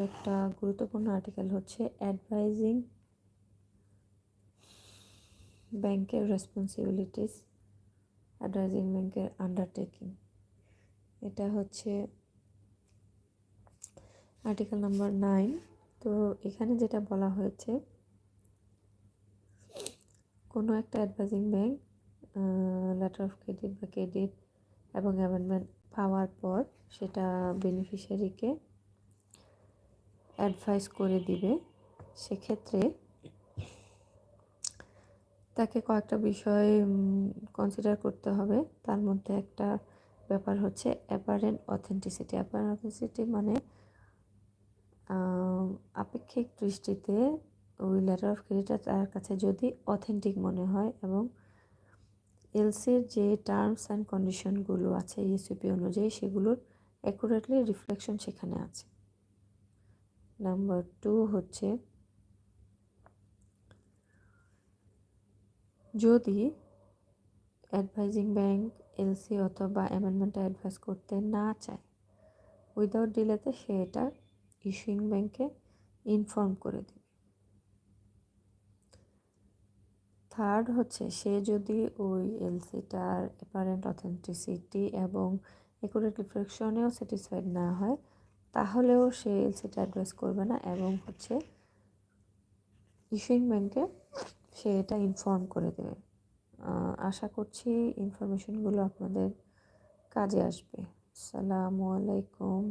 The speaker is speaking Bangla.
একটা গুরুত্বপূর্ণ আর্টিকেল হচ্ছে অ্যাডভাইজিং ব্যাংকের রেসপন্সিবিলিটিস অ্যাডভাইজিং ব্যাংকের আন্ডারটেকিং এটা হচ্ছে আর্টিকেল নাম্বার নাইন তো এখানে যেটা বলা হয়েছে, কোনো একটা advising bank letter of credit বা ক্রেডিট এবং অ্যামেন্ডমেন্ট পাওয়ার পর সেটা বেনিফিশিয়ারিকে অ্যাডভাইস করে দিবে, সেক্ষেত্রে তাকে কয়েকটা বিষয় কনসিডার করতে হবে। তার মধ্যে একটা ব্যাপার হচ্ছে অ্যাপারেন্ট অথেন্টিসিটি অ্যাপারেন্ট অথেন্টিসিটি মানে আপেক্ষিক দৃষ্টিতে ওই লেটার অফ ক্রেডিটটা তার কাছে যদি অথেন্টিক মনে হয় এবং এলসির যে টার্মস অ্যান্ড কন্ডিশনগুলো আছে ইউসিপি অনুযায়ী সেগুলোর অ্যাকুরেটলি রিফ্লেকশন সেখানে আছে। নাম্বার টু হচ্ছে, যদি অ্যাডভাইজিং ব্যাংক এলসি অথবা অ্যামেন্ডমেন্টে অ্যাডভাইস করতে না চায় উইদাউট ডিলেতে সে এটা ইস্যুইং ব্যাংকে ইনফর্ম করে দেবে। থার্ড হচ্ছে, সে যদি ওই এলসিটার অ্যাপারেন্ট অথেন্টিসিটি এবং একুরেট রিফ্লেকশনেও স্যাটিসফাইড না হয় তাহলেও সে এলসিটা অ্যাড্রেস করবে না এবং হচ্ছে ইস্যুইং ব্যাংকে সে এটা ইনফর্ম করে দেবে। আশা করছি ইনফরমেশনগুলো আপনাদের কাজে আসবে। সালামু আলাইকুম।